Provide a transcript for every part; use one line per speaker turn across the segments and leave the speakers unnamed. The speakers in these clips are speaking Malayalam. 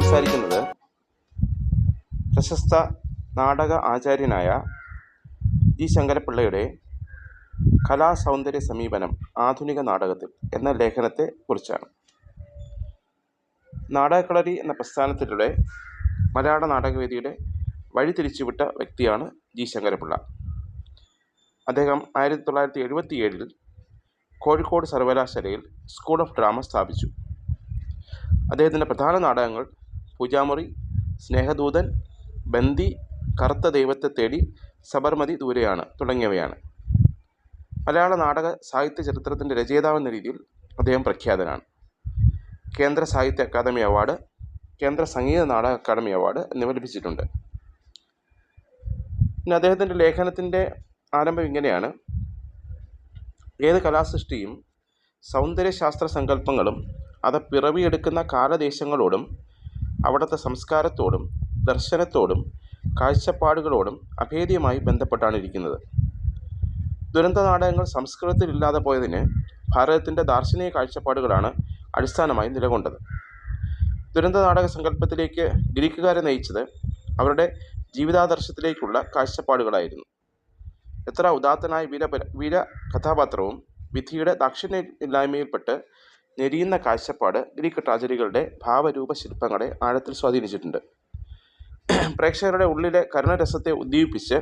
സംസാരിക്കുന്നത് പ്രശസ്ത നാടക ആചാര്യനായ ജി. ശങ്കരപ്പിള്ളയുടെ കലാസൗന്ദര്യ സമീപനം ആധുനിക നാടകത്തിൽ എന്ന ലേഖനത്തെ കുറിച്ചാണ്. നാടകക്കളരി എന്ന പ്രസ്ഥാനത്തിലൂടെ മലയാള നാടകവേദിയുടെ വഴി തിരിച്ചുവിട്ട വ്യക്തിയാണ് ജി. ശങ്കരപ്പിള്ള. അദ്ദേഹം ആയിരത്തി തൊള്ളായിരത്തി എഴുപത്തി ഏഴിൽ കോഴിക്കോട് സർവകലാശാലയിൽ സ്കൂൾ ഓഫ് ഡ്രാമ സ്ഥാപിച്ചു. അദ്ദേഹത്തിന്റെ പ്രധാന നാടകങ്ങൾ പൂജാമുറി സ്നേഹദൂതൻ ബന്ദി കറുത്ത ദൈവത്തെ തേടി സബർമതി ദൂരെയാണ് തുടങ്ങിയവയാണ്. മലയാള നാടക സാഹിത്യ ചരിത്രത്തിന്റെ രചയിതാവെന്ന രീതിയിൽ അദ്ദേഹം പ്രഖ്യാതനാണ്. കേന്ദ്ര സാഹിത്യ അക്കാദമി അവാർഡ് കേന്ദ്ര സംഗീത നാടക അക്കാദമി അവാർഡ് എന്നിവ ലഭിച്ചിട്ടുണ്ട്. പിന്നെ അദ്ദേഹത്തിന്റെ ലേഖനത്തിന്റെ ആരംഭം ഇങ്ങനെയാണ്. ഏത് കലാസൃഷ്ടിയും സൗന്ദര്യശാസ്ത്ര സങ്കല്പങ്ങളും അത് പിറവിയെടുക്കുന്ന കാലദേശങ്ങളോടും അവിടുത്തെ സംസ്കാരത്തോടും ദർശനത്തോടും കാഴ്ചപ്പാടുകളോടും അഭേദ്യമായി ബന്ധപ്പെട്ടാണ് ഇരിക്കുന്നത്. ദുരന്ത നാടകങ്ങൾ സംസ്കൃതത്തിൽ ഇല്ലാതെ പോയതിന് ഭാരതത്തിന്റെ ദാർശനിക കാഴ്ചപ്പാടുകളാണ് അടിസ്ഥാനമായി നിലകൊണ്ടത്. ദുരന്ത നാടക സങ്കല്പത്തിലേക്ക് ഗ്രീക്കുകാരെ നയിച്ചത് അവരുടെ ജീവിതാദർശത്തിലേക്കുള്ള കാഴ്ചപ്പാടുകളായിരുന്നു. എത്ര ഉദാത്തനായ വീര വീര കഥാപാത്രവും വിധിയുടെ ദാക്ഷിണ്യമില്ലായ്മയിൽപ്പെട്ട് ഞെരിയുന്ന കാഴ്ചപ്പാട് ഗ്രീക്ക് ട്രാജഡികളുടെ ഭാവരൂപ ശില്പങ്ങളെ ആഴത്തിൽ സ്വാധീനിച്ചിട്ടുണ്ട്. പ്രേക്ഷകരുടെ ഉള്ളിലെ കരുണരസത്തെ ഉദ്ദീപിപ്പിച്ച്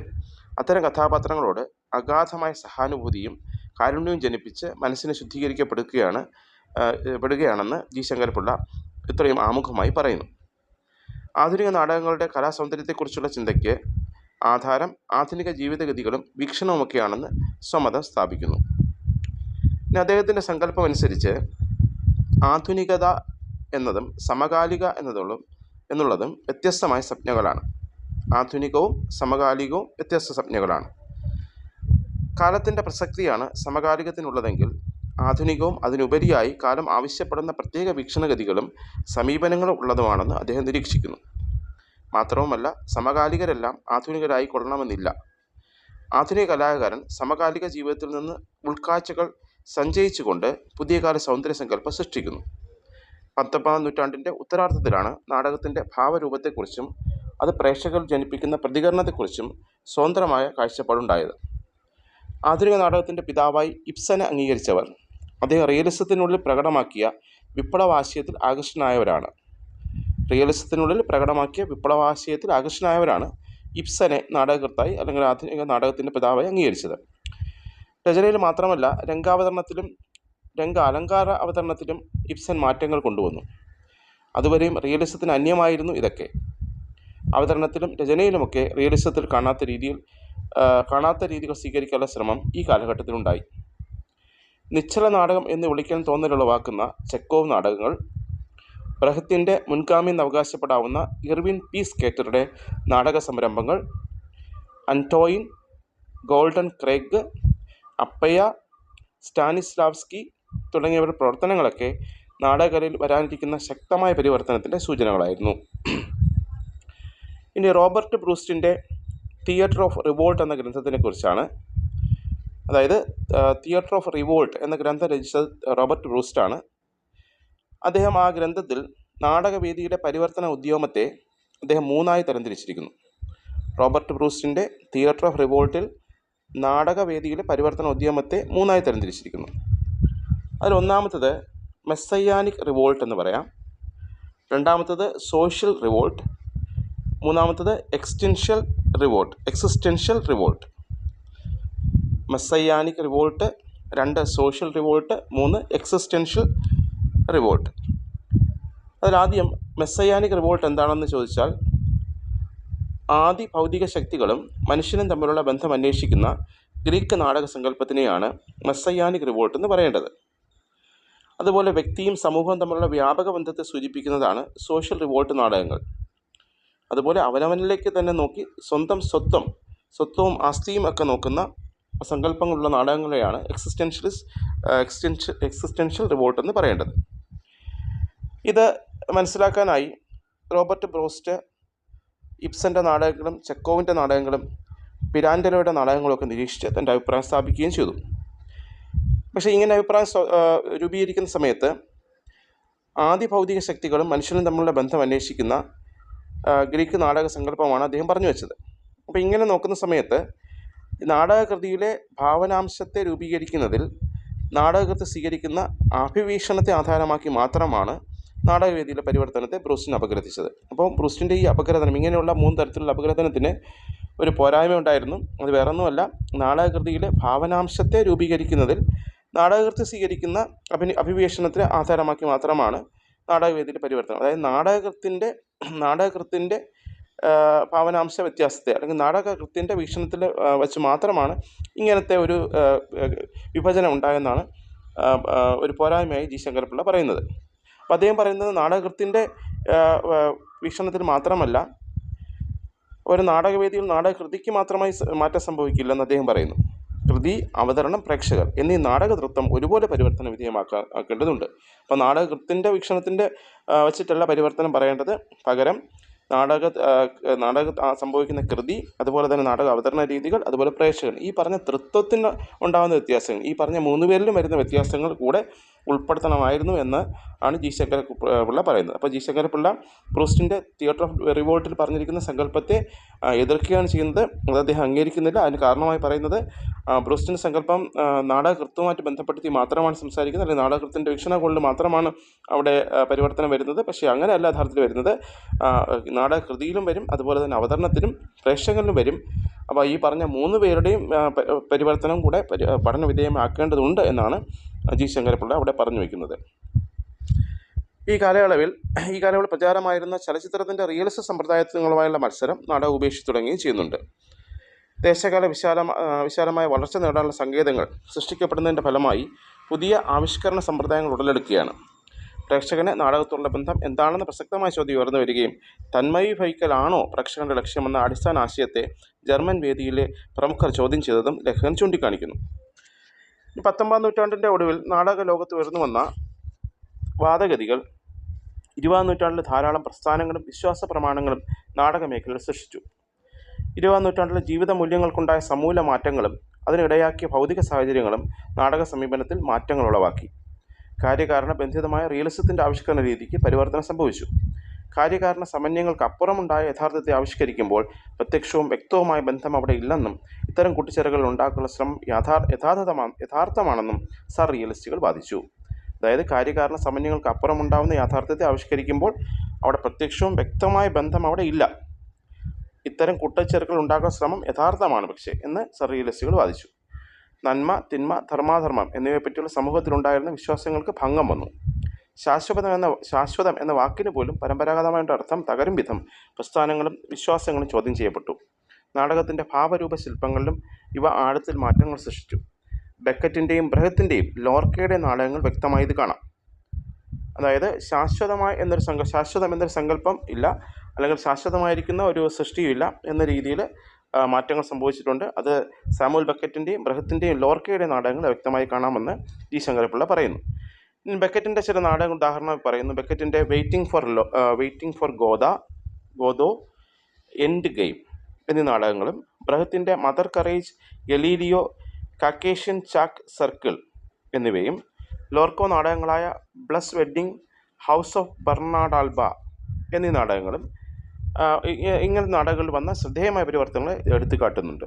അത്തരം കഥാപാത്രങ്ങളോട് അഗാധമായ സഹാനുഭൂതിയും കാരുണ്യവും ജനിപ്പിച്ച് മനസ്സിനെ ശുദ്ധീകരിക്കപ്പെടുകയാണ് പെടുകയാണെന്ന് ജി. ശങ്കരപിള്ള ഇത്രയും ആമുഖമായി പറയുന്നു. ആധുനിക നാടകങ്ങളുടെ കലാസൗന്ദര്യത്തെക്കുറിച്ചുള്ള ചിന്തയ്ക്ക് ആധാരം ആധുനിക ജീവിതഗതികളും വീക്ഷണവുമൊക്കെയാണെന്ന് സ്വമതം സ്ഥാപിക്കുന്നു. പിന്നെ അദ്ദേഹത്തിന്റെ സങ്കല്പം അനുസരിച്ച് ആധുനികത എന്നതും സമകാലിക എന്നതും എന്നുള്ളതും വ്യത്യസ്തമായ സംജ്ഞകളാണ്. ആധുനികവും സമകാലികവും വ്യത്യസ്ത സംജ്ഞകളാണ്. കാലത്തിന്റെ പ്രസക്തിയാണ് സമകാലികത്തിനുള്ളതെങ്കിൽ ആധുനികവും അതിനുപരിയായി കാലം ആവശ്യപ്പെടുന്ന പ്രത്യേക വീക്ഷണഗതികളും സമീപനങ്ങളും ഉള്ളതുമാണെന്ന് അദ്ദേഹം നിരീക്ഷിക്കുന്നു. മാത്രവുമല്ല സമകാലികരെല്ലാം ആധുനികരായി കൊള്ളണമെന്നില്ല. ആധുനിക കലാകാരൻ സമകാലിക ജീവിതത്തിൽ നിന്ന് ഉൾക്കാഴ്ചകൾ സഞ്ചയിച്ചുകൊണ്ട് പുതിയ കാല സൗന്ദര്യ സങ്കല്പം സൃഷ്ടിക്കുന്നു. പത്തൊമ്പതാം നൂറ്റാണ്ടിന്റെ ഉത്തരാർത്ഥത്തിലാണ് നാടകത്തിന്റെ ഭാവരൂപത്തെക്കുറിച്ചും അത് പ്രേക്ഷകർ ജനിപ്പിക്കുന്ന പ്രതികരണത്തെക്കുറിച്ചും സ്വതന്ത്രമായ കാഴ്ചപ്പാടുണ്ടായത്. ആധുനിക നാടകത്തിന്റെ പിതാവായി ഇബ്സനെ അംഗീകരിച്ചവർ അദ്ദേഹം റിയലിസത്തിനുള്ളിൽ പ്രകടമാക്കിയ വിപ്ലവാശയത്തിൽ ആകർഷണനായവരാണ് റിയലിസത്തിനുള്ളിൽ പ്രകടമാക്കിയ വിപ്ലവാശയത്തിൽ ആകർഷണനായവരാണ് ഇബ്സനെ നാടകകൃത്തായി അല്ലെങ്കിൽ ആധുനിക നാടകത്തിന്റെ പിതാവായി അംഗീകരിച്ചത്. രചനയിൽ മാത്രമല്ല രംഗാവതരണത്തിലും രംഗ അലങ്കാര അവതരണത്തിലും ഇബ്സൻ മാറ്റങ്ങൾ കൊണ്ടുവന്നു. അതുവരെയും റിയലിസത്തിന് അന്യമായിരുന്നു ഇതൊക്കെ. അവതരണത്തിലും രചനയിലുമൊക്കെ റിയലിസത്തിൽ കാണാത്ത രീതിയിൽ കാണാത്ത രീതികൾ സ്വീകരിക്കാനുള്ള ശ്രമം ഈ കാലഘട്ടത്തിലുണ്ടായി. നിശ്ചല നാടകം എന്ന് വിളിക്കാൻ തോന്നലുളവാക്കുന്ന ചെക്കോവ് നാടകങ്ങൾ ബ്രഹത്തിന്റെ മുൻഗാമിന്ന് അവകാശപ്പെടാവുന്ന ഇർവിൻ പി. സ്കേറ്ററുടെ നാടക സംരംഭങ്ങൾ Antoine Gordon Craig Appia Stanislavski തുടങ്ങിയവരുടെ പ്രവർത്തനങ്ങളൊക്കെ നാടകകലയിൽ വരാനിരിക്കുന്ന ശക്തമായ പരിവർത്തനത്തിന്റെ സൂചനകളായിരുന്നു. ഇനി റോബർട്ട് ബ്രൂസ്റ്റിന്റെ തിയേറ്റർ ഓഫ് റിവോൾട്ട് എന്ന ഗ്രന്ഥത്തിനെ കുറിച്ചാണ്. അതായത് തിയേറ്റർ ഓഫ് റിവോൾട്ട് എന്ന ഗ്രന്ഥം രചിച്ചത് റോബർട്ട് ബ്രൂസ്റ്റാണ്. അദ്ദേഹം ആ ഗ്രന്ഥത്തിൽ നാടകവേദിയുടെ പരിവർത്തന ഉദ്യമത്തെ അദ്ദേഹം മൂന്നായി തരംതിരിച്ചിരിക്കുന്നു. റോബർട്ട് ബ്രൂസ്റ്റിന്റെ തിയേറ്റർ ഓഫ് റിവോൾട്ടിൽ നാടകവേദിയിലെ പരിവർത്തന ഉദ്യമത്തെ മൂന്നായി തരംതിരിച്ചിരിക്കുന്നു. അതിൽ ഒന്നാമത്തത് മെസ്സയാനിക് റിവോൾട്ട് എന്ന് പറയാം. രണ്ടാമത്തത് സോഷ്യൽ റിവോൾട്ട്. മൂന്നാമത്തത് existential revolt. Existential revolt. Messianic revolt രണ്ട് സോഷ്യൽ റിവോൾട്ട് മൂന്ന് എക്സിസ്റ്റൻഷ്യൽ റിവോൾട്ട്. അതിലാദ്യം മെസ്സയാനിക് റിവോൾട്ട് എന്താണെന്ന് ചോദിച്ചാൽ ആദി ഭൗതിക ശക്തികളും മനുഷ്യനും തമ്മിലുള്ള ബന്ധം അന്വേഷിക്കുന്ന ഗ്രീക്ക് നാടക സങ്കല്പത്തിനെയാണ് മെസ്സയാനിക് റിവോൾട്ട് എന്ന് പറയേണ്ടത്. അതുപോലെ വ്യക്തിയും സമൂഹവും തമ്മിലുള്ള വ്യാപക ബന്ധത്തെ സൂചിപ്പിക്കുന്നതാണ് സോഷ്യൽ റിവോൾട്ട് നാടകങ്ങൾ. അതുപോലെ അവനവനിലേക്ക് തന്നെ നോക്കി സ്വന്തം സ്വത്വം സ്വത്വവും ആസ്തിയും ഒക്കെ നോക്കുന്ന സങ്കല്പങ്ങളുള്ള നാടകങ്ങളെയാണ് എക്സിസ്റ്റൻഷ്യലിസ് എക്സ്റ്റൻഷ്യൽ എക്സിസ്റ്റൻഷ്യൽ റിവോൾട്ട് എന്ന് പറയേണ്ടത്. ഇത് മനസ്സിലാക്കാനായി റോബർട്ട് ബ്രോസ്റ്റ് ഇബ്സന്റെ നാടകങ്ങളും ചെക്കോവിന്റെ നാടകങ്ങളും പിരാൻഡലോയുടെ നാടകങ്ങളൊക്കെ നിരീക്ഷിച്ച് തന്റെ അഭിപ്രായം സ്ഥാപിക്കുകയും ചെയ്തു. പക്ഷേ ഇങ്ങനെ അഭിപ്രായം രൂപീകരിക്കുന്ന സമയത്ത് ആദ്യ ഭൗതിക ശക്തികളും മനുഷ്യനും തമ്മിലുള്ള ബന്ധം അന്വേഷിക്കുന്ന ഗ്രീക്ക് നാടക സങ്കല്പമാണ് അദ്ദേഹം പറഞ്ഞു വെച്ചത്. അപ്പോൾ ഇങ്ങനെ നോക്കുന്ന സമയത്ത് നാടകകൃതിയിലെ ഭാവനാംശത്തെ രൂപീകരിക്കുന്നതിൽ നാടകകൃത്ത് സ്വീകരിക്കുന്ന അഭിവീക്ഷണത്തെ ആധാരമാക്കി മാത്രമാണ് നാടകവേദിയിലെ പരിവർത്തനത്തെ ബ്രൂസ്റ്റിന് അപഗ്രഥിച്ചത്. അപ്പോൾ ബ്രൂസ്റ്റിന്റെ ഈ അപഗ്രഥനം ഇങ്ങനെയുള്ള മൂന്ന് തരത്തിലുള്ള അപഗ്രഥനത്തിന് ഒരു പോരായ്മ ഉണ്ടായിരുന്നു. അത് വേറൊന്നുമല്ല നാടകകൃതിയിലെ ഭാവനാംശത്തെ രൂപീകരിക്കുന്നതിൽ നാടകകൃതി സ്വീകരിക്കുന്ന അഭി അഭിവേഷണത്തെ ആധാരമാക്കി മാത്രമാണ് നാടകവേദിയിലെ പരിവർത്തനം. അതായത് നാടകകൃത്തിന്റെ നാടകകൃത്തിന്റെ ഭാവനാംശ വ്യത്യാസത്തെ അല്ലെങ്കിൽ നാടകകൃത്തിന്റെ വീക്ഷണത്തിൽ വച്ച് മാത്രമാണ് ഇങ്ങനത്തെ ഒരു വിഭജനം ഉണ്ടായെന്നാണ് ഒരു പോരായ്മയായി ജി ശങ്കരപ്പിള്ള പറയുന്നത്. അപ്പോൾ അദ്ദേഹം പറയുന്നത് ആ, വീക്ഷണത്തിൽ മാത്രമല്ല ഒരു നാടകവേദിയിൽ നാടകകൃതിക്ക് മാത്രമായി മാറ്റം സംഭവിക്കില്ല എന്ന് അദ്ദേഹം പറയുന്നു. കൃതി അവതരണം പ്രേക്ഷകർ എന്നീ നാടകതൃത്വം ഒരുപോലെ പരിവർത്തന വിധേയമാക്കാ ആക്കേണ്ടതുണ്ട്. അപ്പോൾ നാടകകൃത്തിന്റെ വീക്ഷണത്തിന്റെ വച്ചിട്ടല്ല പരിവർത്തനം പറയേണ്ടത്. പകരം നാടക നാടക സംഭവിക്കുന്ന കൃതി അതുപോലെ തന്നെ നാടക അവതരണ രീതികൾ അതുപോലെ പ്രേക്ഷകർ ഈ പറഞ്ഞ തൃത്വത്തിന് ഉണ്ടാകുന്ന വ്യത്യാസങ്ങൾ ഈ പറഞ്ഞ മൂന്ന് പേരിലും വരുന്ന വ്യത്യാസങ്ങൾ കൂടെ ഉൾപ്പെടുത്തണമായിരുന്നു എന്ന് ആണ് ജി ശങ്കര പിള്ള പറയുന്നത്. അപ്പോൾ ജി ശങ്കരപിള്ള പ്രൂസ്റ്റിന്റെ തിയേറ്റർ ഓഫ് റിവോൾട്ടിൽ പറഞ്ഞിരിക്കുന്ന സങ്കല്പത്തെ എതിർക്കുകയാണ് ചെയ്യുന്നത്. അത് അദ്ദേഹം അംഗീകരിക്കുന്നില്ല. അതിന് കാരണമായി പറയുന്നത് പ്രൂസ്റ്റിന്റെ സങ്കല്പം നാടകകൃത്തുമായിട്ട് ബന്ധപ്പെടുത്തി മാത്രമാണ് സംസാരിക്കുന്നത്. അല്ലെങ്കിൽ നാടകകൃത്തിന്റെ വീക്ഷണകളിൽ മാത്രമാണ് അവിടെ പരിവർത്തനം വരുന്നത്. പക്ഷേ അങ്ങനെയല്ല യഥാർത്ഥത്തിൽ വരുന്നത്. നാടകകൃതിയിലും വരും അതുപോലെ തന്നെ അവതരണത്തിലും പ്രേക്ഷകരിലും വരും. അപ്പോൾ ഈ പറഞ്ഞ മൂന്ന് പേരുടെയും പരിവർത്തനം കൂടെ പഠന വിധേയമാക്കേണ്ടതുണ്ട് എന്നാണ് ജി ശങ്കരപ്പിള്ള അവിടെ പറഞ്ഞു വയ്ക്കുന്നത് ഈ കാലയളവിൽ ഈ കാലയളവിൽ പ്രചാരമായിരുന്ന ചലച്ചിത്രത്തിന്റെ റിയലിസ്റ്റ് സമ്പ്രദായങ്ങളുമായുള്ള മത്സരം നാടകം ഉപേക്ഷിച്ച് തുടങ്ങുകയും ചെയ്യുന്നുണ്ട്. ദേശകാല വിശാല വിശാലമായ വളർച്ച നേടാനുള്ള സങ്കേതങ്ങൾ സൃഷ്ടിക്കപ്പെടുന്നതിന്റെ ഫലമായി പുതിയ ആവിഷ്കരണ സമ്പ്രദായങ്ങൾ ഉടലെടുക്കുകയാണ്. പ്രേക്ഷകന് നാടകത്തോടുള്ള ബന്ധം എന്താണെന്ന് പ്രസക്തമായ ചോദ്യം ഉയർന്നു വരികയും തന്മയീഭവിക്കലാണോ പ്രേക്ഷകന്റെ ലക്ഷ്യമെന്ന അടിസ്ഥാന ആശയത്തെ ജർമ്മൻ വേദിയിലെ പ്രമുഖർ ചോദ്യം ചെയ്തതും ലേഖകൻ ചൂണ്ടിക്കാണിക്കുന്നു. പത്തൊമ്പതാം നൂറ്റാണ്ടിന്റെ ഒടുവിൽ നാടക ലോകത്ത് ഉയർന്നു വന്ന വാദഗതികൾ ഇരുപതാം നൂറ്റാണ്ടിൽ ധാരാളം പ്രസ്ഥാനങ്ങളും വിശ്വാസ പ്രമാണങ്ങളും നാടക മേഖലയിൽ സൃഷ്ടിച്ചു. ഇരുപതാം നൂറ്റാണ്ടിലെ ജീവിത മൂല്യങ്ങൾക്കുണ്ടായ സമൂല മാറ്റങ്ങളും അതിനിടയാക്കിയ ഭൗതിക സാഹചര്യങ്ങളും നാടക സമീപനത്തിൽ മാറ്റങ്ങൾ ഉളവാക്കി. കാര്യകാരണ ബന്ധിതമായ റിയലിസത്തിന്റെ ആവിഷ്കരണ രീതിക്ക് പരിവർത്തനം സംഭവിച്ചു. കാര്യകാരണ സമന്വയങ്ങൾക്ക് അപ്പുറമുണ്ടായ യഥാർത്ഥത്തെ ആവിഷ്കരിക്കുമ്പോൾ പ്രത്യക്ഷവും വ്യക്തവുമായ ബന്ധം അവിടെ ഇല്ലെന്നും ഇത്തരം കൂട്ടിച്ചേരലുകൾ ഉണ്ടാക്കാനുള്ള ശ്രമം യഥാർ യഥാർത്ഥമാ യഥാർത്ഥമാണെന്നും സർ റിയലിസ്റ്റുകൾ വാദിച്ചു. അതായത് കാര്യകാരണ സമന്വയങ്ങൾക്ക് അപ്പുറമുണ്ടാവുന്ന യാഥാർത്ഥ്യത്തെ ആവിഷ്കരിക്കുമ്പോൾ അവിടെ പ്രത്യക്ഷവും വ്യക്തമായ ബന്ധം അവിടെ ഇല്ല. ഇത്തരം കൂട്ടച്ചേർക്കൽ ഉണ്ടാക്കുന്ന ശ്രമം യഥാർത്ഥമാണ് പക്ഷേ എന്ന് സർ റിയലിസ്റ്റുകൾ വാദിച്ചു. നന്മ തിന്മ ധർമാധർമ്മം എന്നിവയെ പറ്റിയുള്ള സമൂഹത്തിലുണ്ടായിരുന്ന വിശ്വാസങ്ങൾക്ക് ഭംഗം വന്നു. ശാശ്വതം എന്ന ശാശ്വതം എന്ന വാക്കിന് പോലും പരമ്പരാഗതമായിട്ട് അർത്ഥം തകരും വിധം പ്രസ്ഥാനങ്ങളും വിശ്വാസങ്ങളും ചോദ്യം ചെയ്യപ്പെട്ടു. നാടകത്തിന്റെ ഭാവരൂപ ശില്പങ്ങളിലും ഇവ ആഴത്തിൽ മാറ്റങ്ങൾ സൃഷ്ടിച്ചു. ബെക്കറ്റിന്റെയും ബ്രഹത്തിന്റെയും ലോർക്കയുടെയും നാടകങ്ങൾ വ്യക്തമായി ഇത് കാണാം. അതായത് ശാശ്വതമായ എന്നൊരു സങ്ക ശാശ്വതം എന്നൊരു സങ്കല്പം ഇല്ല അല്ലെങ്കിൽ ശാശ്വതമായിരിക്കുന്ന ഒരു സൃഷ്ടിയുമില്ല എന്ന രീതിയിൽ മാറ്റങ്ങൾ സംഭവിച്ചിട്ടുണ്ട്. അത് സാമുൽ ബക്കറ്റിന്റെയും ബ്രഹത്തിന്റെയും ലോർക്കയുടെയും നാടകങ്ങൾ വ്യക്തമായി കാണാമെന്ന് ജി ശങ്കരപ്പിള്ള പറയുന്നു. ബക്കറ്റിന്റെ ചില നാടക ഉദാഹരണം പറയുന്നു. ബക്കറ്റിന്റെ വെയിറ്റിംഗ് ഫോർ ലോ വെയിറ്റിംഗ് ഫോർ ഗോദ ഗോദോ എൻഡ് ഗെയിം എന്നീ നാടകങ്ങളും ബ്രഹത്തിന്റെ mother courage Galileo Caucasian chalk circle എന്നിവയും Lorca നാടകങ്ങളായ blood wedding house of Bernarda Alba എന്നീ നാടകങ്ങളും ഇങ്ങനെ നാടകങ്ങളിൽ വന്ന ശ്രദ്ധേയമായ പരിവർത്തനങ്ങൾ എടുത്തു കാട്ടുന്നുണ്ട്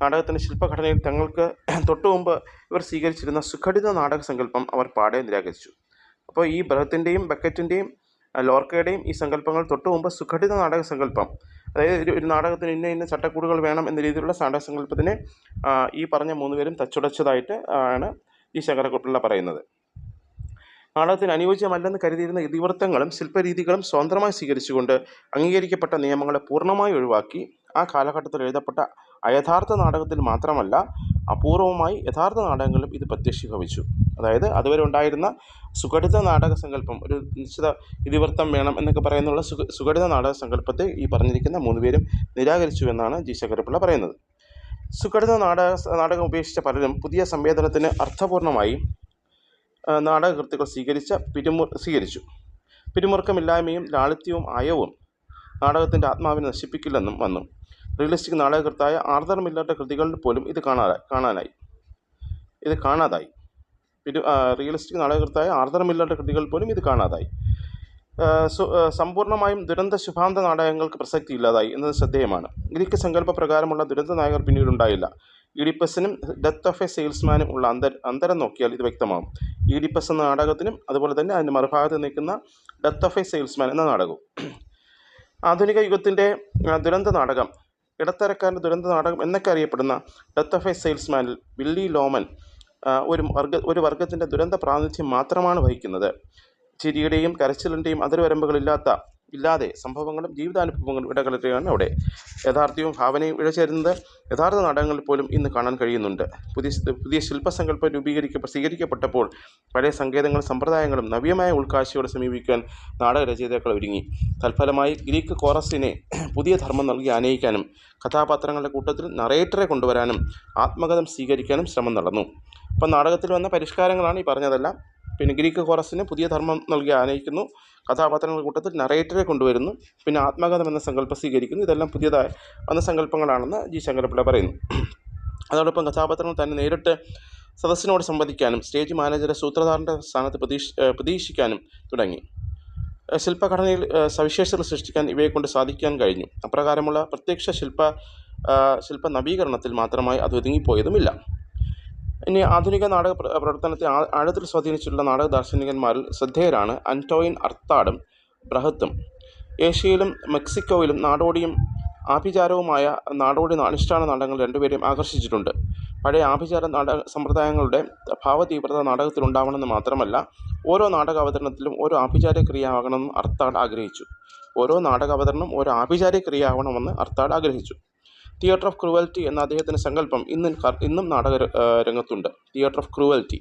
നാടകത്തിന്റെ ശില്പഘടനയിൽ തങ്ങൾക്ക് തൊട്ടു മുമ്പ് ഇവർ സ്വീകരിച്ചിരുന്ന സുഘടിത നാടക സങ്കല്പം അവർ പാടെ നിരാകരിച്ചു. അപ്പോൾ ഈ ബൃഹത്തിന്റെയും ബക്കറ്റിന്റെയും ലോർക്കയുടെയും ഈ സങ്കല്പങ്ങൾ തൊട്ടു മുമ്പ് സുഘടിത നാടക സങ്കല്പം അതായത് ഒരു ഒരു നാടകത്തിന് ഇന്ന ഇന്ന ചട്ടക്കൂടുകൾ വേണം എന്ന രീതിയിലുള്ള നാടക സങ്കല്പത്തിനെ ഈ പറഞ്ഞ മൂന്ന് പേരും തച്ചുടച്ചതായിട്ട് ആണ് ഈ ശങ്കരക്കുട്ടിള്ള പറയുന്നത്. നാടകത്തിന് അനുയോജ്യമല്ലെന്ന് കരുതിയിരുന്ന ഇതിവൃത്തങ്ങളും ശില്പരീതികളും സ്വതന്ത്രമായി സ്വീകരിച്ചുകൊണ്ട് അംഗീകരിക്കപ്പെട്ട നിയമങ്ങളെ പൂർണമായി ഒഴിവാക്കി ആ കാലഘട്ടത്തിൽ എഴുതപ്പെട്ട അയഥാർത്ഥ നാടകത്തിൽ മാത്രമല്ല അപൂർവമായി യഥാർത്ഥ നാടകങ്ങളിലും ഇത് പ്രത്യക്ഷീഭവിച്ചു അതായത് അതുവരെ ഉണ്ടായിരുന്ന സുഘടിത നാടക സങ്കല്പം ഒരു നിശ്ചിത ഇതിവൃത്തം വേണം എന്നൊക്കെ പറയുന്നുള്ള സുഘടിത നാടക സങ്കല്പത്തെ ഈ പറഞ്ഞിരിക്കുന്ന മൂന്ന് പേരും നിരാകരിച്ചു എന്നാണ് ജി ശങ്കരപ്പിള്ള പറയുന്നത്. സുഘടിത നാടക നാടകം ഉപേക്ഷിച്ച പലരും പുതിയ സംവേദനത്തിന് അർത്ഥപൂർണമായി നാടകകൃത്തുക്കൾ സ്വീകരിച്ച പിരിമു സ്വീകരിച്ചു. പിരിമുറുക്കമില്ലായ്മയും ലാളിത്യവും അയവും നാടകത്തിന്റെ ആത്മാവിനെ നശിപ്പിക്കില്ലെന്നും വന്നു. റിയലിസ്റ്റിക് നാടകകൃത്തായ ആർദർ മില്ലറുടെ കൃതികളിൽ പോലും ഇത് കാണാ കാണാനായി. ഇത് കാണാതായി. പിന്നെ റിയലിസ്റ്റിക് നാടകകൃത്തായ ആർദർ മില്ലറുടെ കൃതികൾ പോലും ഇത് കാണാതായി. സമ്പൂർണമായും ദുരന്ത ശുഭാന്ത നാടകങ്ങൾക്ക് പ്രസക്തി ഇല്ലാതായി എന്നത് ശ്രദ്ധേയമാണ്. ഗ്രീക്ക് സങ്കല്പ പ്രകാരമുള്ള ദുരന്ത നായകർ പിന്നീട് ഉണ്ടായില്ല. ഇഡിപ്പസിനും ഡെത്ത് ഓഫ് എ സെയിൽസ്മാനും ഉള്ള അന്തർ അന്തരം നോക്കിയാൽ ഇത് വ്യക്തമാകും. ഈഡിപ്പസ് എന്ന നാടകത്തിനും അതുപോലെ തന്നെ അതിന്റെ മറുഭാഗത്ത് നിൽക്കുന്ന ഡെത്ത് ഓഫ് എ സെയിൽസ്മാൻ എന്ന നാടകവും. ആധുനിക യുഗത്തിന്റെ ദുരന്ത നാടകം ഇടത്തരക്കാരന്റെ ദുരന്ത നാടകം എന്നൊക്കെ അറിയപ്പെടുന്ന ഡെത്ത് ഓഫ് എ സെയിൽസ്മാനിൽ വില്ലി ലോമൻ ഒരു വർഗ ഒരു വർഗത്തിന്റെ ദുരന്ത പ്രാതിനിധ്യം മാത്രമാണ് വഹിക്കുന്നത്. ചിരിയുടെയും കരച്ചിലിന്റെയും അതിർവരമ്പുകളില്ലാത്ത ഇല്ലാതെ സംഭവങ്ങളും ജീവിതാനുഭവങ്ങളും ഇടകലരുകയാണ് അവിടെ. യഥാർത്ഥവും ഭാവനയും ഇഴചേരുന്നത് യഥാർത്ഥ നാടകങ്ങൾ പോലും ഇന്ന് കാണാൻ കഴിയുന്നുണ്ട്. പുതിയ പുതിയ ശില്പസങ്കല്പം രൂപീകരിക്ക സ്വീകരിക്കപ്പെട്ടപ്പോൾ പഴയ സങ്കേതങ്ങളും സമ്പ്രദായങ്ങളും നവ്യമായ ഉൾക്കാഴ്ചയോടെ സമീപിക്കാൻ നാടകരചയിതാക്കൾ ഒരുങ്ങി. തൽഫലമായി ഗ്രീക്ക് കോറസിനെ പുതിയ ധർമ്മം നൽകി ആനയിക്കാനും കഥാപാത്രങ്ങളുടെ കൂട്ടത്തിൽ നറേറ്ററെ കൊണ്ടുവരാനും ആത്മകഥം സ്വീകരിക്കാനും ശ്രമം നടന്നു. അപ്പം നാടകത്തിൽ വന്ന പരിഷ്കാരങ്ങളാണ് ഈ പറഞ്ഞതെല്ലാം. പിന്നെ ഗ്രീക്ക് കോറസിന് പുതിയ ധർമ്മം നൽകി ആനയിക്കുന്നു. കഥാപാത്രങ്ങളുടെ കൂട്ടത്തിൽ നറേറ്ററെ കൊണ്ടുവരുന്നു. പിന്നെ ആത്മകഥം എന്ന സങ്കല്പം സ്വീകരിക്കുന്നു. ഇതെല്ലാം പുതിയതായ വന്ന സങ്കല്പങ്ങളാണെന്ന് ജി ശങ്കരപ്പിള്ള പറയുന്നു. അതോടൊപ്പം കഥാപാത്രങ്ങൾ തന്നെ നേരിട്ട് സദസ്സിനോട് സംവദിക്കാനും സ്റ്റേജ് മാനേജറെ സൂത്രധാരന്റെ സ്ഥാനത്ത് പ്രതീക്ഷ പ്രതീക്ഷിക്കാനും തുടങ്ങി. ശില്പഘടനയിൽ സവിശേഷതകൾ സൃഷ്ടിക്കാൻ ഇവയെ കൊണ്ട് സാധിക്കാൻ കഴിഞ്ഞു. അപ്രകാരമുള്ള പ്രത്യക്ഷ ശില്പ ശില്പ നവീകരണത്തിൽ മാത്രമായി അത് ഒതുങ്ങിപ്പോയതുമില്ല ഇനി ആധുനിക നാടക പ്രവർത്തനത്തെ ആഴത്തിൽ സ്വാധീനിച്ചിട്ടുള്ള നാടക ദാർശനികന്മാരിൽ ശ്രദ്ധേയരാണ് അന്റോയിൻ അർത്താഡും ബ്രഹത്തും ഏഷ്യയിലും മെക്സിക്കോയിലും നാടോടിയും ആഭിചാരവുമായ നാടോടി അനുഷ്ഠാന നാടകങ്ങൾ രണ്ടുപേരെയും ആകർഷിച്ചിട്ടുണ്ട്. പഴയ ആഭിചാര നാടക സമ്പ്രദായങ്ങളുടെ ഭാവതീവ്രത നാടകത്തിലുണ്ടാവണമെന്ന് മാത്രമല്ല ഓരോ നാടക അവതരണത്തിലും ഓരോ ആഭിചാര ക്രിയയാകണമെന്ന് അർത്താട് ആഗ്രഹിച്ചു. ഓരോ നാടക അവതരണം ഓരോ ആഭിചാര ക്രിയയാവണമെന്ന് അർത്താട് ആഗ്രഹിച്ചു. തിയേറ്റർ ഓഫ് ക്രൂവൽറ്റി എന്ന അദ്ദേഹത്തിന്റെ സങ്കല്പം ഇന്നും ഇന്നും നാടക രംഗത്തുണ്ട്. തിയേറ്റർ ഓഫ് ക്രൂവൽറ്റി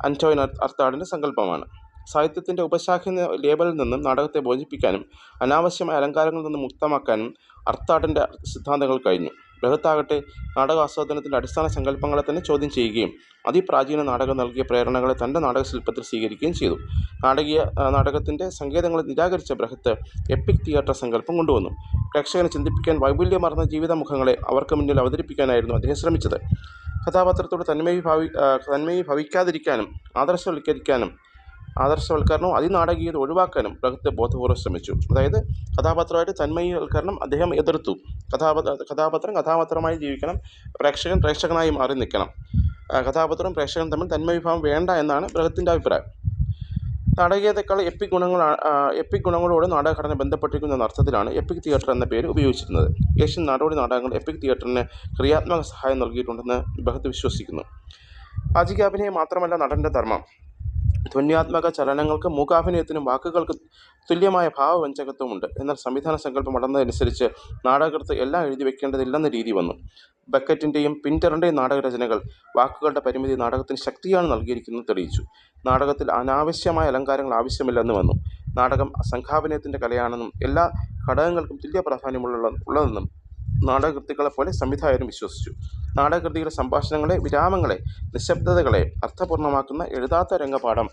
അന്റോയിൻ അർത്താടിന്റെ സങ്കല്പമാണ്. സാഹിത്യത്തിന്റെ ഉപശാഖ എന്ന ലേബലിൽ നിന്നും നാടകത്തെ ബോധിപ്പിക്കാനും അനാവശ്യമായ അലങ്കാരങ്ങളിൽ നിന്നും മുക്തമാക്കാനും അർത്താടിന്റെ സിദ്ധാന്തങ്ങൾ കഴിഞ്ഞു. ബൃഹത്താകട്ടെ നാടകാസ്വാദനത്തിന്റെ അടിസ്ഥാന സങ്കല്പങ്ങളെ തന്നെ ചോദ്യം ചെയ്യുകയും അതിപ്രാചീന നാടകം നൽകിയ പ്രേരണകളെ തന്റെ നാടകശില്പത്തിൽ സ്വീകരിക്കുകയും ചെയ്തു. നാടകീയ നാടകത്തിന്റെ സങ്കേതങ്ങളെ നിരാകരിച്ച ബൃഹത്ത് എപ്പിക് തിയേറ്റർ സങ്കല്പം കൊണ്ടുവന്നു. പ്രേക്ഷകനെ ചിന്തിപ്പിക്കാൻ വൈപുല്യമാർന്ന ജീവിതമുഖങ്ങളെ അവർക്ക് മുന്നിൽ അവതരിപ്പിക്കാനായിരുന്നു അദ്ദേഹം ശ്രമിച്ചത്. കഥാപാത്രത്തോട് തന്മയി ഭാവി തന്മയി ഭവിക്കാതിരിക്കാനും ആദർശവൽക്കരിക്കാനും ആദർശവൽക്കരണവും അതിനാടകീയത ഒഴിവാക്കാനും ബൃഹത്ത് ബോധപൂർവം ശ്രമിച്ചു. അതായത് കഥാപാത്രമായിട്ട് തന്മയീവൽക്കരണം അദ്ദേഹം എതിർത്തു. കഥാപാത്ര കഥാപാത്രം കഥാപാത്രമായി ജീവിക്കണം. പ്രേക്ഷകൻ പ്രേക്ഷകനായി മാറി നിൽക്കണം. കഥാപാത്രവും പ്രേക്ഷകനും തമ്മിൽ തന്മവിഭാവം വേണ്ട എന്നാണ് ബൃഹത്തിന്റെ അഭിപ്രായം. നാടകീയതേക്കാൾ എപ്പിക് ഗുണങ്ങൾ എപ്പിക് ഗുണങ്ങളോട് നാടകഘടന ബന്ധപ്പെട്ടിരിക്കുന്ന എന്ന അർത്ഥത്തിലാണ് എപ്പിക് തിയേറ്റർ എന്ന പേര് ഉപയോഗിച്ചിരുന്നത്. ഏഷ്യൻ നാടോടി നാടകങ്ങൾ എപ്പിക് തിയേറ്ററിന് ക്രിയാത്മക സഹായം നൽകിയിട്ടുണ്ടെന്ന് ബഹത്ത് വിശ്വസിക്കുന്നു. വാചികാഭിനയം മാത്രമല്ല നടന്റെ ധർമ്മം. ധ്വന്യാത്മക ചലനങ്ങൾക്ക് മൂകാഭിനയത്തിനും വാക്കുകൾക്ക് തുല്യമായ ഭാവവഞ്ചകത്വമുണ്ട് എന്നാൽ സംവിധാന സങ്കല്പം അടന്നതനുസരിച്ച് നാടകകൃത്ത് എല്ലാം എഴുതി വെക്കേണ്ടതില്ലെന്ന രീതി വന്നു. ബക്കറ്റിന്റെയും പിന്ററിന്റെയും നാടകരചനകൾ വാക്കുകളുടെ പരിമിതി നാടകത്തിന് ശക്തിയാണ് നൽകിയിരിക്കുന്നത് തെളിയിച്ചു. നാടകത്തിൽ അനാവശ്യമായ അലങ്കാരങ്ങൾ ആവശ്യമില്ലെന്ന് വന്നു. നാടകം സംഘാഭിനയത്തിന്റെ കലയാണെന്നും എല്ലാ ഘടകങ്ങൾക്കും തുല്യ പ്രാധാന്യമുള്ള ഉള്ളതെന്നും നാടകകൃത്തുക്കളെ പോലെ സംവിധായകരും വിശ്വസിച്ചു. നാടകകൃതിയുടെ സംഭാഷണങ്ങളെ വിരാമങ്ങളെ നിശബ്ദതകളെ അർത്ഥപൂർണമാക്കുന്ന എഴുതാത്ത രംഗപാഠം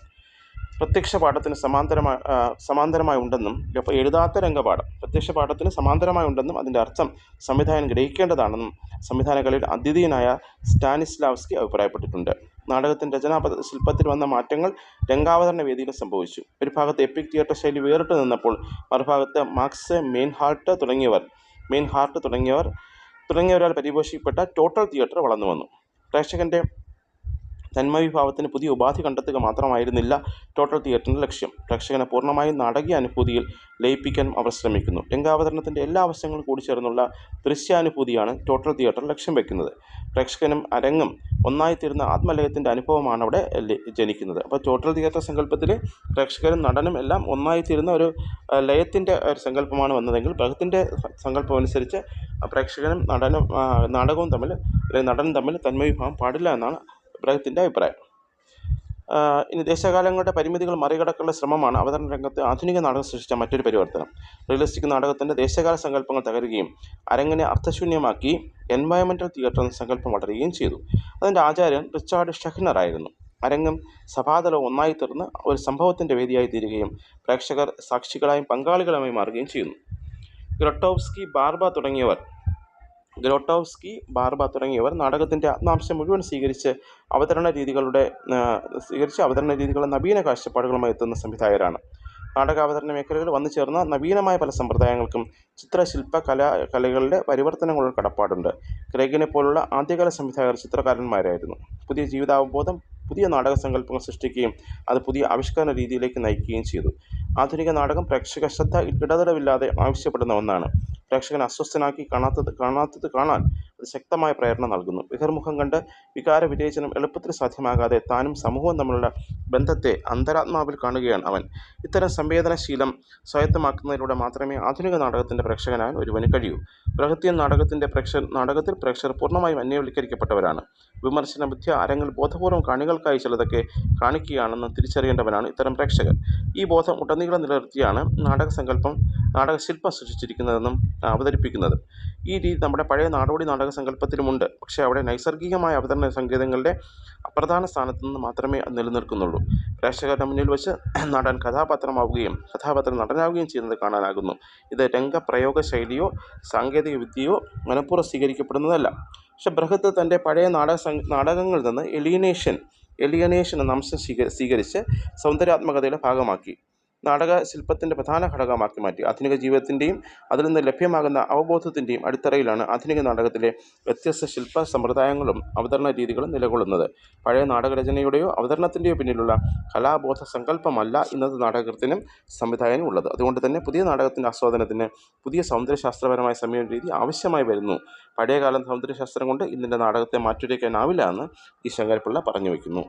പ്രത്യക്ഷ പാഠത്തിന് സമാന്തരമായി സമാന്തരമായി ഉണ്ടെന്നും എഴുതാത്ത രംഗപാഠം പ്രത്യക്ഷ പാഠത്തിന് സമാന്തരമായി ഉണ്ടെന്നും അതിന്റെ അർത്ഥം സംവിധായകൻ ഗ്രഹിക്കേണ്ടതാണെന്നും സംവിധാന കലയിൽ അദ്വിതീയനായ സ്റ്റാനിസ്ലാവ്സ്കി അഭിപ്രായപ്പെട്ടിട്ടുണ്ട്. നാടകത്തിന്റെ രചനാ ശില്പത്തിൽ വന്ന മാറ്റങ്ങൾ രംഗാവതരണ വേദിയിലും സംഭവിച്ചു. ഒരു ഭാഗത്ത് എപ്പിക് തിയേറ്റർ ശൈലി വേറിട്ട് നിന്നപ്പോൾ മറുഭാഗത്ത് മാക്സ് മെയിൻഹാർട്ട് തുടങ്ങിയവർ മെയിൻ ഹാർട്ട് തുടങ്ങിയവർ തുടങ്ങിയവരാൽ പരിപോഷിക്കപ്പെട്ട ടോട്ടൽ തിയേറ്റർ വളർന്നു വന്നു പ്രേക്ഷകന്റെ തന്മവിഭാവത്തിന് പുതിയ ഉപാധി കണ്ടെത്തുക മാത്രമായിരുന്നില്ല ടോട്ടൽ തിയേറ്ററിന്റെ ലക്ഷ്യം. പ്രേക്ഷകനെ പൂർണമായും നാടകീയ അനുഭൂതിയിൽ ലയിപ്പിക്കാൻ അവർ ശ്രമിക്കുന്നു. രംഗാവതരണത്തിന്റെ എല്ലാ കൂടി ചേർന്നുള്ള ദൃശ്യാനുഭൂതിയാണ് ടോട്ടൽ തിയേറ്റർ ലക്ഷ്യം വയ്ക്കുന്നത് പ്രേക്ഷകനും അരങ്ങും ഒന്നായിത്തീരുന്ന ആത്മലയത്തിന്റെ അനുഭവമാണ് അവിടെ ജനിക്കുന്നത്. അപ്പോൾ ടോട്ടൽ തിയേറ്റർ സങ്കല്പത്തിൽ പ്രേക്ഷകരും നടനും എല്ലാം ഒന്നായിത്തീരുന്ന ഒരു ലയത്തിന്റെ ഒരു സങ്കല്പമാണ് വന്നതെങ്കിൽ ബഹത്തിന്റെ സങ്കല്പം അനുസരിച്ച് പ്രേക്ഷകനും നടനും നാടകവും തമ്മിൽ അല്ലെങ്കിൽ നടനും തമ്മിൽ തന്മവിഭാവം പാടില്ല എന്നാണ് ബ്രഹത്തിന്റെ അഭിപ്രായം. ഇനി ദേശകാലങ്ങളുടെ പരിമിതികൾ മറികടക്കാനുള്ള ശ്രമമാണ് അവതരണ രംഗത്ത് ആധുനിക നാടകം സൃഷ്ടിച്ച മറ്റൊരു പരിവർത്തനം. റിയലിസ്റ്റിക് നാടകത്തിന്റെ ദേശകാല സങ്കല്പങ്ങൾ തകരുകയും അരങ്ങിനെ അർത്ഥശൂന്യമാക്കി എൻവയറമെന്റൽ തിയേറ്റർ എന്ന സങ്കല്പം വളരുകയും ചെയ്തു. അതിന്റെ ആചാര്യൻ റിച്ചാർഡ് ഷഹ്നർ ആയിരുന്നു. അരങ്ങും സഭാതലവും ഒന്നായി തീർന്ന് ഒരു സംഭവത്തിന്റെ വേദിയായി തീരുകയും പ്രേക്ഷകർ സാക്ഷികളായും പങ്കാളികളുമായി മാറുകയും ചെയ്യുന്നു. ഗ്രട്ടോവ്സ്കി ബാർബ തുടങ്ങിയവർ ഗ്രൊട്ടോവ്സ്കി ബാർബ തുടങ്ങിയവർ നാടകത്തിന്റെ ആത്മാംശം മുഴുവൻ സ്വീകരിച്ച് അവതരണ രീതികളുടെ സ്വീകരിച്ച് അവതരണ രീതികളുടെ നവീന കാഴ്ചപ്പാടുകളുമായി എത്തുന്ന സംവിധായകരാണ്. നാടകാവതരണ മേഖലകൾ വന്നു ചേർന്ന നവീനമായ പല സമ്പ്രദായങ്ങൾക്കും ചിത്രശില്പ കലാ കലകളുടെ പരിവർത്തനങ്ങളുടെ കടപ്പാടുണ്ട്. ക്രേഗിനെ പോലുള്ള ആദ്യകാല സംവിധായകർ ചിത്രകാരന്മാരായിരുന്നു. പുതിയ ജീവിതാവബോധം പുതിയ നാടക സങ്കല്പങ്ങൾ സൃഷ്ടിക്കുകയും അത് പുതിയ ആവിഷ്കരണ രീതിയിലേക്ക് നയിക്കുകയും ചെയ്തു. ആധുനിക നാടകം പ്രേക്ഷക ശ്രദ്ധ ഇടതടവില്ലാതെ ആവശ്യപ്പെടുന്ന ഒന്നാണ്. പ്രേക്ഷകനെ അസ്വസ്ഥനാക്കി കാണാത്തത് കാണാത്തത് കാണാൻ ശക്തമായ പ്രേരണ നൽകുന്നു. വിഹർമുഖം കണ്ട് വികാര വിവേചനം എളുപ്പത്തിൽ സാധ്യമാകാതെ താനും സമൂഹവും തമ്മിലുള്ള ബന്ധത്തെ അന്തരാത്മാവിൽ കാണുകയാണ് അവൻ. ഇത്തരം സംവേദനശീലം സ്വായത്തമാക്കുന്നതിലൂടെ മാത്രമേ ആധുനിക നാടകത്തിന്റെ പ്രേക്ഷകനാകാൻ ഒരുവന് കഴിയൂ. ബൃഹത്യൻ നാടകത്തിന്റെ പ്രേക്ഷ നാടകത്തിൽ പ്രേക്ഷകർ പൂർണമായും അന്യവൽക്കരിക്കപ്പെട്ടവരാണ്. വിമർശന ബുദ്ധി അരങ്ങിൽ ബോധപൂർവം കാണികൾക്കായി ചിലതൊക്കെ കാണിക്കുകയാണെന്ന് തിരിച്ചറിയേണ്ടവനാണ് ഇത്തരം പ്രേക്ഷകർ ഈ ബോധം ഉടനീളം നിലനിർത്തിയാണ് നാടക സങ്കല്പം നാടകശില്പം സൃഷ്ടിച്ചിരിക്കുന്നതെന്നും അവതരിപ്പിക്കുന്നതും. ഈ രീതി നമ്മുടെ പഴയ നാടോടി നാടക സങ്കല്പത്തിലുമുണ്ട്. പക്ഷേ അവിടെ നൈസർഗികമായ അവതരണ സംഗീതങ്ങളുടെ അപ്രധാന സ്ഥാനത്ത് നിന്ന് മാത്രമേ അത് നിലനിൽക്കുന്നുള്ളൂ. പ്രേക്ഷകരുടെ മുന്നിൽ വെച്ച് നടൻ കഥാപാത്രമാവുകയും കഥാപാത്രം നടനാവുകയും ചെയ്യുന്നത് കാണാനാകുന്നു. ഇത് രംഗപ്രയോഗ ശൈലിയോ സാങ്കേതിക വിദ്യയോ മനഃപൂർവം സ്വീകരിക്കപ്പെടുന്നതല്ല. പക്ഷെ ബൃഹത്ത് തന്റെ പഴയ നാടക നാടകങ്ങളിൽ നിന്ന് എലിയനേഷൻ എലിയനേഷൻ എന്ന അംശം സ്വീകരിച്ച് സൗന്ദര്യാത്മകതയുടെ ഭാഗമാക്കി. നാടക ശില്പത്തിന്റെ പ്രധാന ഘടകമാക്കി മാറ്റി. ആധുനിക ജീവിതത്തിന്റെയും അതിൽ നിന്ന് ലഭ്യമാകുന്ന അവബോധത്തിന്റെയും അടിത്തറയിലാണ് ആധുനിക നാടകത്തിലെ വ്യത്യസ്ത ശില്പ സമ്പ്രദായങ്ങളും അവതരണ രീതികളും നിലകൊള്ളുന്നത്. പഴയ നാടകരചനയുടെയോ അവതരണത്തിന്റെയോ പിന്നിലുള്ള കലാബോധ സങ്കല്പമല്ല ഇന്നത്തെ നാടകത്തിനും സംവിധായകനും ഉള്ളത്. അതുകൊണ്ട് തന്നെ പുതിയ നാടകത്തിന്റെ ആസ്വാദനത്തിന് പുതിയ സൗന്ദര്യശാസ്ത്രപരമായ സമീപ രീതി ആവശ്യമായി വരുന്നു. പഴയകാലം സൗന്ദര്യശാസ്ത്രം കൊണ്ട് ഇന്നിന്റെ നാടകത്തെ മാറ്റുരയ്ക്കാനാവില്ല എന്ന് ഈ ശങ്കരപ്പിള്ള പറഞ്ഞു വയ്ക്കുന്നു.